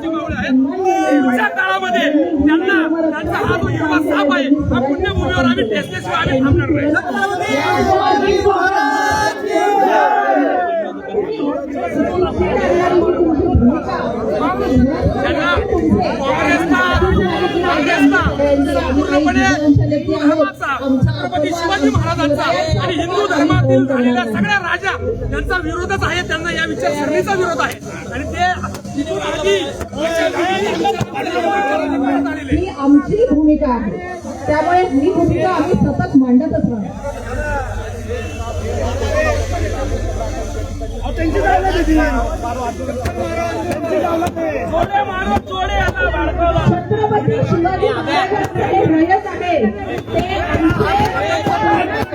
त्यांची मावळे आहेत पुढच्या काळामध्ये त्यांना त्यांचा हा जो हिरवा साप आहे हा पुण्यभूमीवर आम्ही ठेचल्याशिवाय आम्ही थांबणार नाही. त्यांना काँग्रेसचा काँग्रेसचा पूर्णपणे छत्रपती शिवाजी महाराजांचा आणि हिंदू धर्मातील झालेल्या सगळ्या राजा यांचा विरोधच आहे त्यांना या विचारसरणीचा विरोध आहे. आणि ते ही आमची भूमिका आहे. त्यामुळे ही भूमिका आम्ही सतत मांडतच राहतो छत्रपती शिवाजी महाराजांचे रयत आहे ते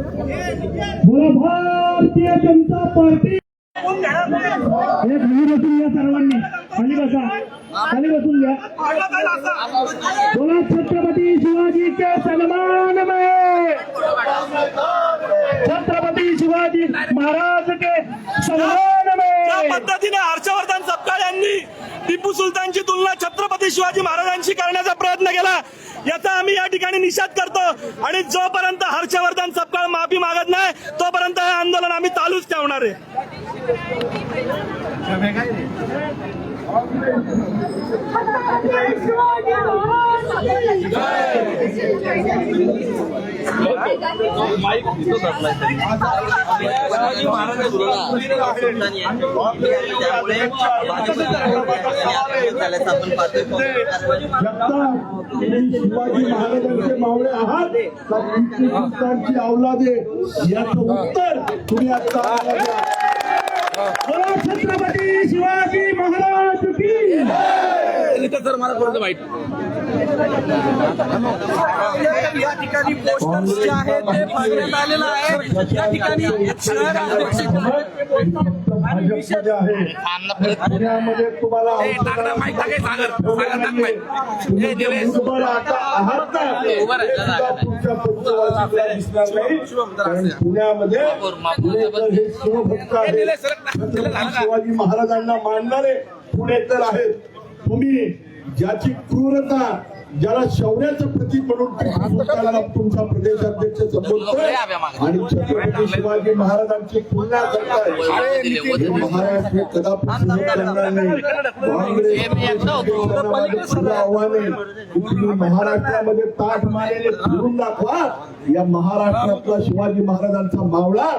बोला भारतीय जनता पार्टी खाली बसून घ्या सर्वांनी खाली बसा खाली बसून बोला छत्रपती शिवाजी के सन्मान में छत्रपती शिवाजी महाराज के सन्मान ज्या में पद्धतीने हर्षवर्धन सपकाळ यांनी टिपू सुलतानची तुलना छत्रपती शिवाजी महाराजांशी करण्याचा प्रयत्न केला याचा आम्ही या ठिकाणी निषेध करतो. आणि जोपर्यंत हर्षवर्धन सपकाळ माफी मागत नाही तोपर्यंत हे आंदोलन आम्ही चालूच ठेवणार आहे. शिवाजी महाराजांचे मावळे आहात का टिपू सुलतानची औलादे उत्तर तुम्ही आता छत्रपती शिवाजी महाराज की या ठिकाणी पोस्टर्स जे आहेत ते फाडण्यात आलेलं आहे. या ठिकाणी शहर आहे. पुण्यामध्ये तुम्हाला छत्रपती शिवाजी महाराजांना मानणारे पुणेकर आहेत. तुम्ही ज्याची क्रूरता ज्याला शौर्याचं प्रतीक म्हणून तुमचा प्रदेश अध्यक्ष संबोधतोय आणि छत्रपती शिवाजी महाराजांची तुलना करताय. हे महाराष्ट्र कदापि करणार नाही. काँग्रेस आव्हान तुम्ही महाराष्ट्रामध्ये ताठ मानेने फिरून दाखवा. या महाराष्ट्रातला शिवाजी महाराजांचा मावळा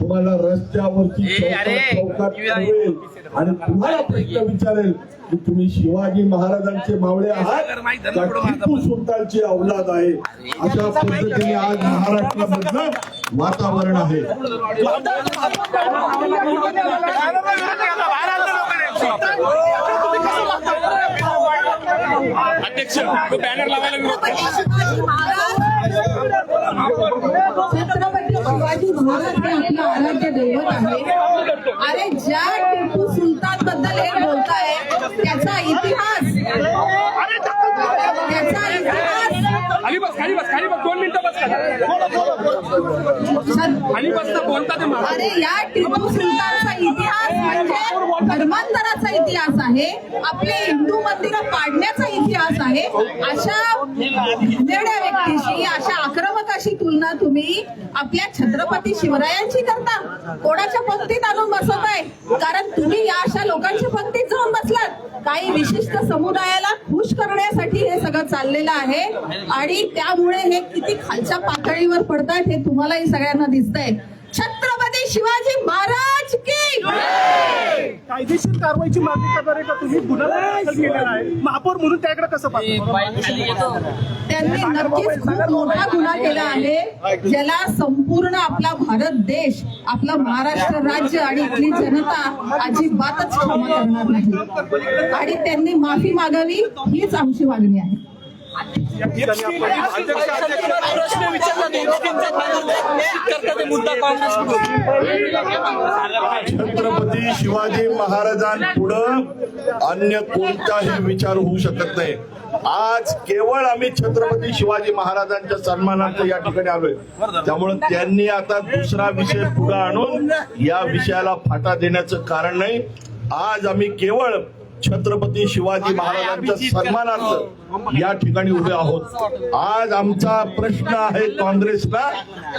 तुम्हाला रस्त्यावरती चौकात आणि तुम्हाला प्रश्न विचारेल की तुम्ही शिवाजी महाराजांचे मावळे आहात? का टिपू सुलतानची औलाद आहे. अशा पद्धतीने आज महाराष्ट्रामधलं वातावरण आहे. अध्यक्ष बॅनर लावायला छत्रपती शिवाजी महाराज हे आपलं आराध्य दैवत आहे. अरे ज्या टिपू सुलतानबद्दल हे बोलताय त्याचा इतिहास त्याचा इतिहास. खाली बस खाली बस खाली बस दोन मिनिटं बस. खाली बसता बोलता ते मला अरे या टिपू सुलतानचा इतिहास म्हणजे धर्मांतराचा इतिहास आहे आपले हिंदू मंदिरं पाडण्याचा इतिहास आहे. अशा वेड्या व्यक्तीशी अशा आक्रमकाशी तुलना तुम्ही आपल्या छत्रपती शिवरायांची करता. कोणाच्या पंक्तीत आणून बसत आहे कारण तुम्ही या अशा लोकांच्या पंक्तीत जाऊन बसलात. काही विशिष्ट समुदायाला खुश करण्यासाठी हे सगळं चाललेलं आहे. आणि त्यामुळे हे किती खालच्या पातळीवर पडतात हे तुम्हालाही सगळ्यांना दिसतंय. छत्रपती शिवाजी महाराज की कायदेशीर कारवाईची मागणी करणारे का तुम्ही? गुन्हा दाखल केलेला आहे. महापौर म्हणून त्याकडे कसं पाहता? त्यांनी नक्कीच खूप मोठा गुन्हा केला आहे. ज्याला संपूर्ण आपला भारत देश आपला महाराष्ट्र राज्य आणि इथली जनता अजिबातच क्षमा करणार नाही. आणि त्यांनी माफी मागावी हीच आमची मागणी आहे. प्रश्न विचारला दोन करतात मुद्दा काँग्रेस छत्रपती शिवाजी महाराजांपुढं अन्य कोणताही विचार होऊ शकत नाही. आज केवळ आम्ही छत्रपती शिवाजी महाराजांच्या सन्मानार्थ या ठिकाणी आलोय. त्यामुळे त्यांनी आता दुसरा विषय पुढे आणून या विषयाला फाटा देण्याचं कारण नाही. आज आम्ही केवळ छत्रपती शिवाजी महाराजांच्या सन्मानार्थ या ठिकाणी उभे आहोत. आज आमचा प्रश्न आहे काँग्रेसला.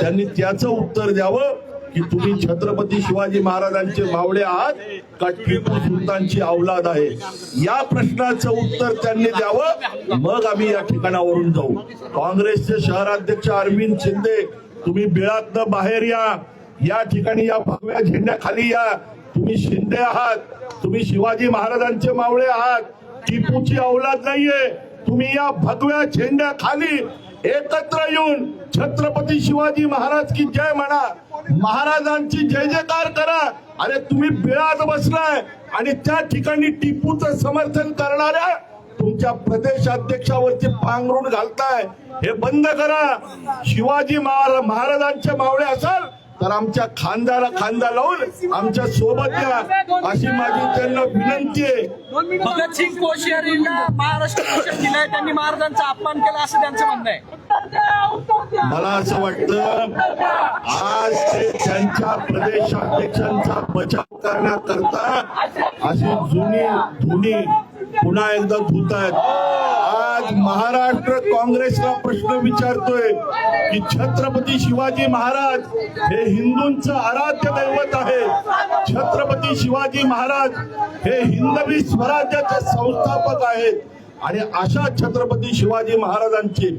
त्यांनी त्याचं उत्तर द्यावं की तुम्ही छत्रपती शिवाजी महाराजांचे मावळे आहात का टिपू सुलतानची अवलाद आहे? या प्रश्नाचं उत्तर त्यांनी द्यावं. मग आम्ही या ठिकाणावरून जाऊ. काँग्रेसचे शहराध्यक्ष अरविंद शिंदे तुम्ही बिळातनं बाहेर या. या ठिकाणी या भगव्या झेंड्याखाली या. तुम्ही शिंदे आहात. तुम्ही शिवाजी महाराजांचे मावळे आहात. टिपूची औलाद नाहीये. तुम्ही या भगव्या झेंड्याखाली एकत्र येऊन छत्रपती शिवाजी महाराज की जय म्हणा. महाराजांची जय जयकार करा. अरे तुम्ही बिळात बसलाय आणि त्या ठिकाणी टिपूचं समर्थन करणाऱ्या तुमच्या प्रदेशाध्यक्षावरती पांघरून घालताय. हे बंद करा. शिवाजी महारा- महाराजांचे मावळे असाल तर आमच्या खांद्याला खांदा लावून आमच्यासोबत या. अशी माझी त्यांना विनंती आहे. भगतसिंग कोश्यारींना महाराष्ट्र भूषण दिलंय. त्यांनी महाराजांचा अपमान केला असं त्यांचं म्हणणं आहे. मला असं वाटतं आज ते त्यांच्या प्रदेशाध्यक्षांचा बचाव करण्याकरता अशी जुनी धुनी पुन्हा एकदा धुत आहेत. आज महाराष्ट्र काँग्रेसला प्रश्न विचारतोय की छत्रपती शिवाजी महाराज हे हिंदूंचं आराध्य दैवत आहे. छत्रपती शिवाजी महाराज हे हिंदवी स्वराज्याचे संस्थापक आहेत. आणि अशा छत्रपती शिवाजी महाराजांची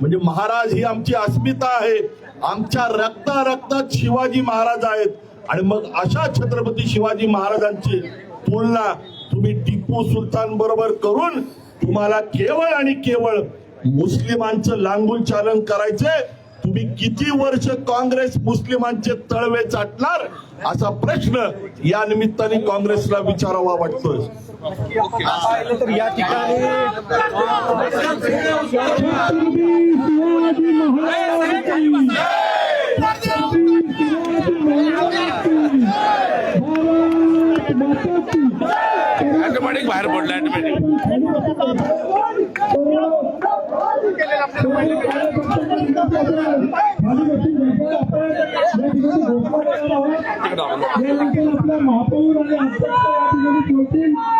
म्हणजे महाराज ही आमची अस्मिता आहे. आमच्या रक्ता रक्तात शिवाजी महाराज आहेत. आणि मग अशा छत्रपती शिवाजी महाराजांची तुलना तुम्ही टिपू सुलतान बरोबर करून तुम्हाला केवळ आणि केवळ मुस्लिमांचं लांगूल चालन करायचंय. तुम्ही किती वर्ष काँग्रेस मुस्लिमांचे तळवे चाटणार असा प्रश्न या निमित्ताने काँग्रेसला विचारावा वाटतोय. तर या ठिकाणी ऑटोमॅटिक बाहेर पडलं ऑटोमॅटिक आपल्या महापौर आणि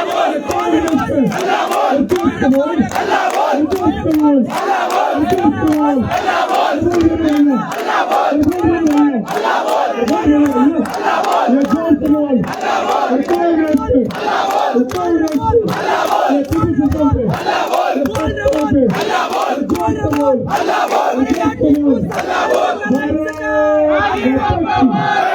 भारत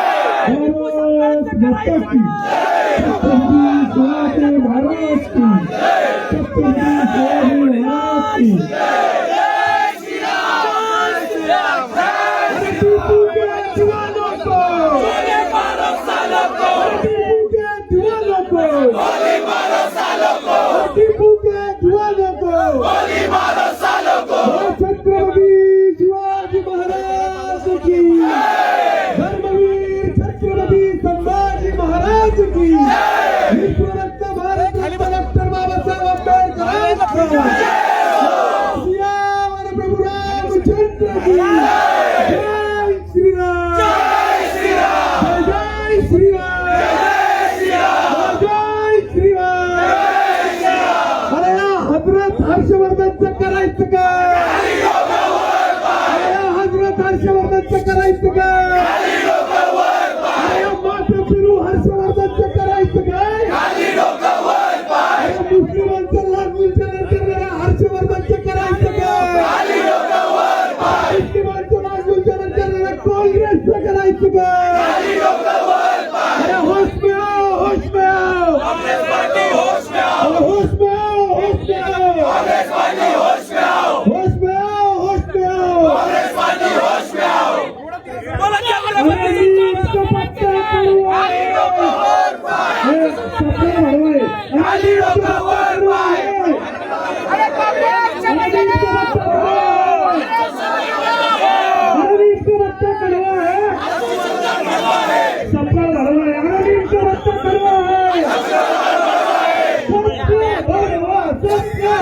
செய்யறதுக்கு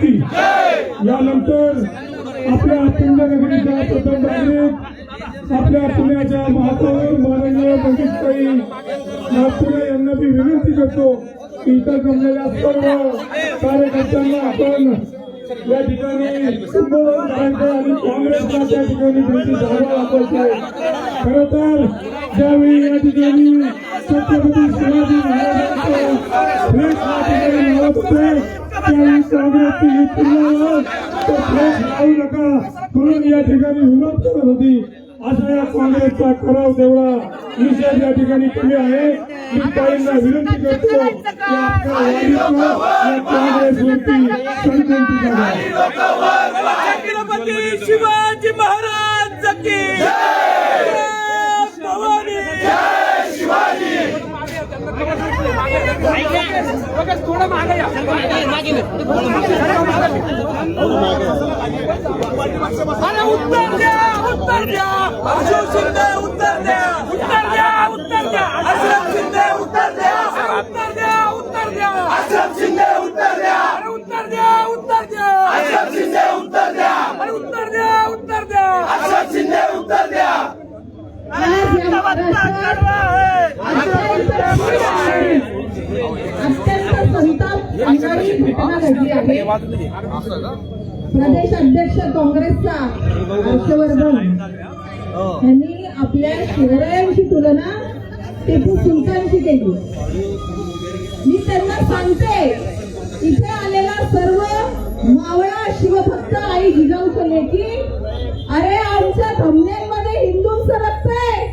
की यानंतर आपल्या पुण्यनगरीच्या प्रथम नागरिक आपल्या पुण्याच्या महापौर माननीय मंगेशताई नागपुरे यांना मी विनंती करतो की इतर जमलेल्या सर्व कार्यकर्त्यांना आपण या ठिकाणी आणि काँग्रेसला त्या ठिकाणी भेटी जागा वापरायचे खरं तर ज्यावेळी या ठिकाणी छत्रपती शिवाजी महाराजांचं फ्लेक्स या ठिकाणी लावत त्यावेळी काँग्रेसची ही लावू नका म्हणून या ठिकाणी विरोध करत होती अशा या काँग्रेसचा कराव तेवढा निषेध या ठिकाणी कमी आहे मी ताईंना विनंती करतो की आपल्या वारीचं या काँग्रेसवरती करा शिवाजी महाराज की जय भवानी बघा, थोडं मागे या. अरे उत्तर द्या उत्तर द्या अशोक शिंदे उत्तर द्या उत्तर द्या उत्तर द्या अशोक शिंदे उत्तर द्या अरे उत्तर द्या उत्तर द्या अशोक शिंदे उत्तर द्या अरे उत्तर द्या उत्तर द्या अशोक शिंदे उत्तर द्या अरे उत्तर द्या उत्तर द्या अशोक शिंदे उत्तर द्या या महाराष्ट्रात अत्यंत संताप आणणारी घटना घडली आहे. प्रदेश अध्यक्ष काँग्रेसचा हर्षवर्धन. यांनी आपल्या शिवरायांची तुलना टिपू सुलतानशी केली. मी त्यांना सांगते इथे आलेला सर्व मावळा शिवभक्त आई जिजाऊच्या लेकी अरे आमच्या धमन्यांमध्ये हिंदूंचं रक्त आहे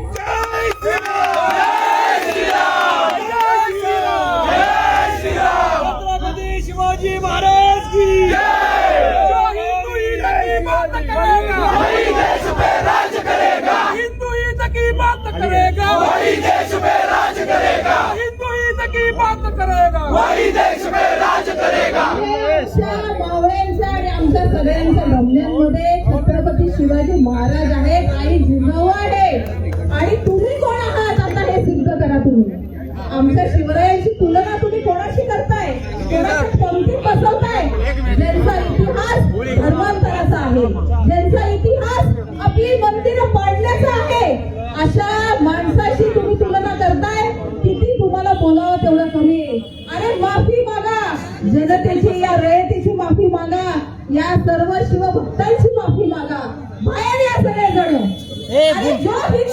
छत्रपती शिवाजी महाराज की जो हिंदू ही बात करेगा वही देश पे राज करेगा हिंदू ही की बात करेगा वही देश पे राज करेगा हिंदू ही की बात करेगा वही देश पे राज 哎不